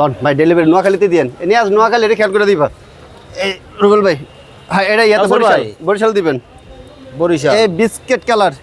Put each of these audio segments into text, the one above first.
Loan ভাই delivery নোয়াখালীতে দিয়েন। এনে আজ নোয়াখালী এটা খেয়াল করে দিবা। এই রুবেল ভাই হ্যাঁ এটা ইয়াতে বরিশাল। বরিশাল দিবেন। বরিশাল। এই বিস্কিট কালার।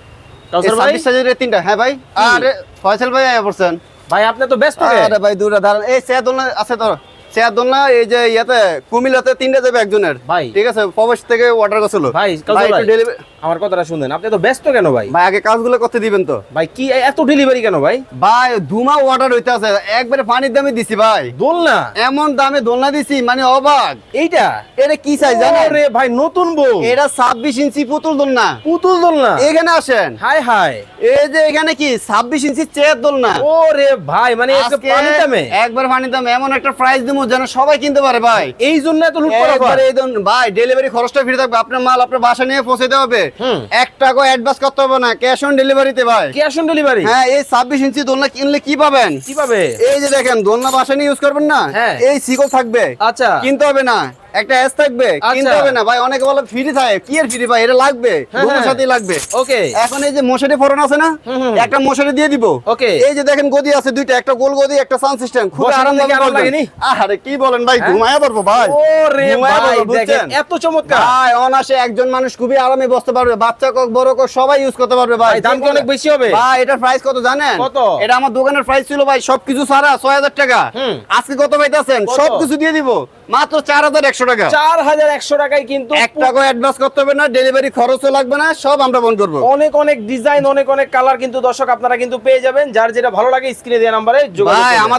ছাব্বিশ সাইজের তিনটা। হ্যাঁ ভাই আরে ফয়সাল ভাই আয়া পড়ছেন। ভাই আপনি তো ব্যস্ত আরে ভাই দূরে দাঁড়ান। এই চেয়ার আছে তো চেয়ার এই যে ইয়াতে কুমিল্লাতে তিনটা যাবে একজনের। ভাই। ঠিক আছে প্রবেশ থেকে অর্ডার করছিল ভাই, কাউসার ভাই। ডেলিভারি আমার কথাটা শুনেন আপনি তো ব্যস্ত কেন ভাই? ভাই আগে কাজগুলো করতে দিবেন তো। ভাই কি এত ডেলিভারি কেন ভাই? ভাই দুমা অর্ডার হইতে আছে। একবারে পানির দামে দিছি ভাই। দোল এমন দামে দোলনা দিছি মানে অবাক। এইটা? এটা কি চাই জানেন? রে ভাই নতুন বউ। এটা ছাব্বিশ ইঞ্চি পুতুল দোলনা। পুতুল দোল না এখানে আসেন। হাই হাই এই যে এখানে কি ছাব্বিশ ইঞ্চি চেয়ার দোলনা? ও রে ভাই মানে দামে? একবার পানির দামে এমন একটা প্রাইস দেবো যেন সবাই কিনতে পারে ভাই। এই জন্য এত লুট করা এই ভাই ডেলিভারি খরচটা ফ্রি থাকবে। আপনার মাল আপনার বাসা নিয়ে পৌঁছে দেওয়া হবে। এক টাকা অ্যাডভান্স করতে হবে না। ক্যাশ অন ডেলিভারিতে ভাই। ক্যাশ অন ডেলিভারি হ্যাঁ এই ছাব্বিশ ইঞ্চি দোলনা কিনলে কি পাবেন? কি পাবে? এই যে দেখেন দোলনা বাসা নিয়ে ইউজ করবেন না? হ্যাঁ। এই সিকল থাকবে। আচ্ছা। কিনতে হবে না। একটা এস থাকবে আচ্ছা। কিনতে হবে না ভাই অনেকে বলে ফ্রি থাকে কি এর ফ্রি ভাই এটা লাগবে হ্যাঁ, হ্যাঁ। সাথেই লাগবে ওকে এখন এই যে মশারি ফোরন আছে না। একটা মশারি দিয়ে দিব ওকে। এই যে দেখেন গদি আছে দুইটা একটা গোল গদি একটা সাউন্ড সিস্টেম খুব লাগেনি? আরে কি বলেন ভাই হ্যাঁ? ঘুমায়া পারব ভাই ও রে ঘুমায়া ভাই দেখেন এত চমৎকার ভাই অনাসে একজন মানুষ খুবই আরামে বসতে পারবে বাচ্চা কোক বড় কোক সবাই ইউজ করতে পারবে ভাই দাম কি অনেক বেশি হবে? ভাই এটার প্রাইস কত জানেন কত? এটা আমার দোকানের প্রাইস ছিল ভাই সবকিছু ছাড়া ছয় হাজার টাকা আজকে কত পাইতেছেন? সবকিছু দিয়ে দিব মাত্র চার হাজার একশো একশো টাকা। চার হাজার একশো টাকায় কিন্তু এক টাকা অ্যাডভান্স করতে হবে না ডেলিভারি খরচও লাগবে না সব আমরা বন্ধ করব। অনেক অনেক ডিজাইন অনেক অনেক কালার কিন্তু দর্শক আপনারা কিন্তু পেয়ে যাবেন। যার যেটা ভালো লাগে স্ক্রিনে দেওয়া নাম্বারে। আমাদের